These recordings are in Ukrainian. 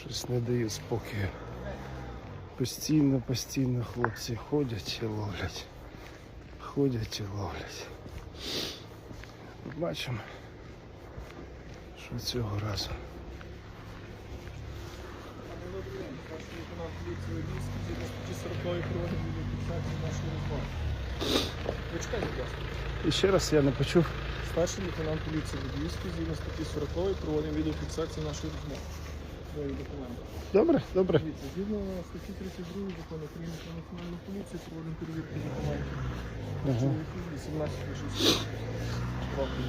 Щось не дає спокою. Постійно, постійно хлопці ходять і ловлять. Ходять і ловлять. Бачимо, що цього разу. Почекайте, будь ласка. І ще раз я не почув. Старший лейтенант поліції Львівський згідно статті 40 проводимо відеофіксацію нашої розмови. Свої документи. Добре, добре. Дивіться, згідно статті 32 закону України про національну поліцію проводимо перевірку документів. Ага. Чоловіків 18 років.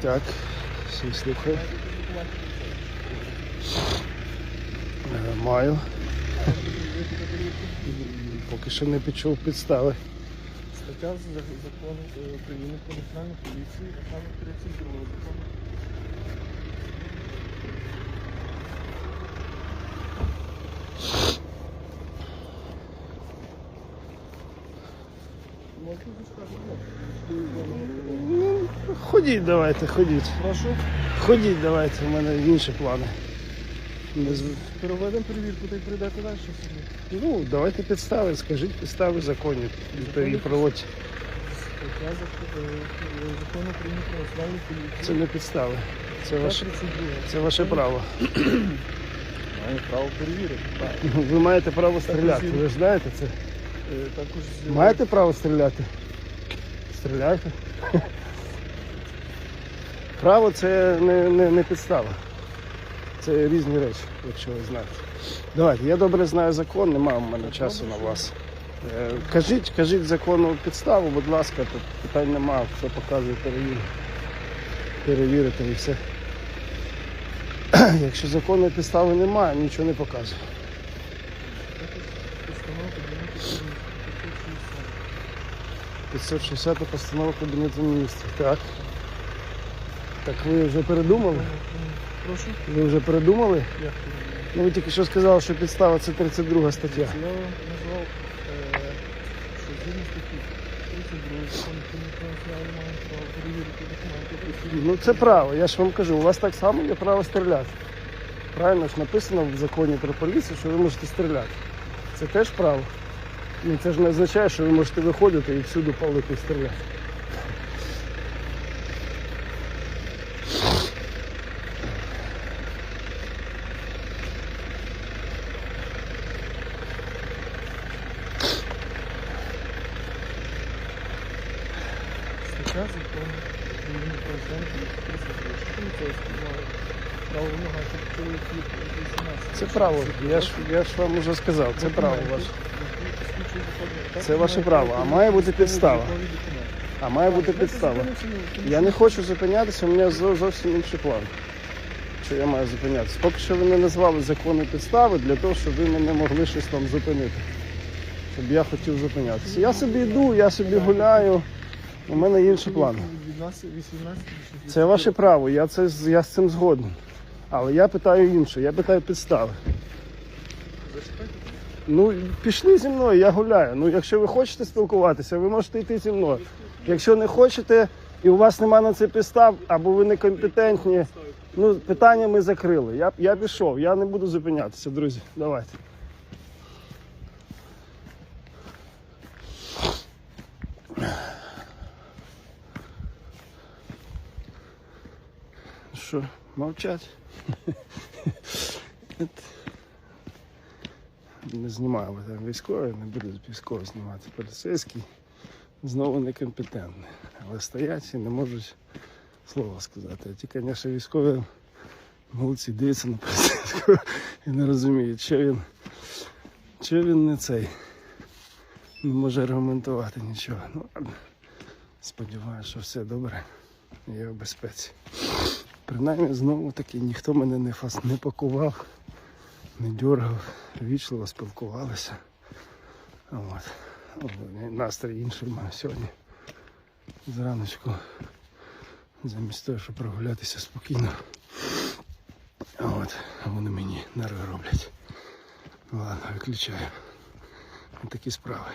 Так, всі слухаю. Е, Маю. Поки що не почув підстави. Стаття закону е, України про національну поліцію, а саме 32 закону. Зачекати? Ходіть давайте, ходіть. Прошу. Ходіть давайте, у мене інші плани. Не з- Переведемо перевірку, та й прийдете далі собі. Ну, давайте підстави, скажіть підстави законні. То її проводьте. Стаття зак- закону про національну поліцію. Це не підстави. Це ваше, це ваше право. Маю право перевірити. Так. Ви маєте право стріляти. Ви ж знаєте це? Е, Також з- Маєте право стріляти? Стріляйте. Право це не, не, не підстава. Це різні речі, якщо ви знаєте. Давайте, я добре знаю закон, немає в мене часу на вас. Е, Кажіть, кажіть законну підставу, будь ласка, тут питань немає, все показує, перевірю. Перевірити і все. Якщо законної підстави немає, нічого не показує. Постанова Кабінету Міністрів 560. 560 постанова Кабінету міністрів. Так. Так ви вже передумали? Прошу. Ви вже передумали? Перевірити? Ну ви тільки що сказали, що підстава це 32 стаття. Я назвав, е, що згідно статті 32 закону про національну маємо право перевірити документи. Ну це право, я ж вам кажу, у вас так само є право стріляти. Правильно ж написано в законі про поліцію, що ви можете стріляти. Це теж право. Ну це ж не означає, що ви можете виходити і всюди палити і стріляти. Стаття закону України про національну поліцію 32. Що поліцейський має право вимагати чоловіків 18. Це право. Я ж, я ж вам вже сказав, це право ваше. Це ваше право, а має бути підстава. А має бути підстава. Я не хочу зупинятися, у мене зовсім інший план. Що я маю зупинятися? Поки що ви не назвали законні підстави для того, щоб ви мене могли щось там зупинити. Щоб я хотів зупинятися. Я собі йду, я собі гуляю. У мене інший план. Від нас 18 Це ваше право, я, це, я з цим згоден. Але я питаю інше, я питаю підстави. Ну, пішли зі мною, я гуляю. Ну, якщо ви хочете спілкуватися, ви можете йти зі мною. Якщо не хочете і у вас немає на це підстав, або ви некомпетентні, ну, питання ми закрили. Я, я пішов, я не буду зупинятися, друзі. Давайте. Що, мовчать? Не знімаю бо там військові, не буду військово знімати. Поліцейський знову некомпетентний. Але стоять і не можуть слова сказати. А ті, звісно, військові молодці дивляться на поліцейського і не розуміють, що він, що він не цей. Не може аргументувати нічого. Ну ладно. Сподіваюся, що все добре. Я в безпеці. Принаймні знову таки ніхто мене не фас не пакував, не дергав, вічливо спілкувалися. От. Настрій інший маю сьогодні. Зраночку. Замість того, щоб прогулятися спокійно. От, а вони мені нерви роблять. Ладно, виключаю. Такі справи.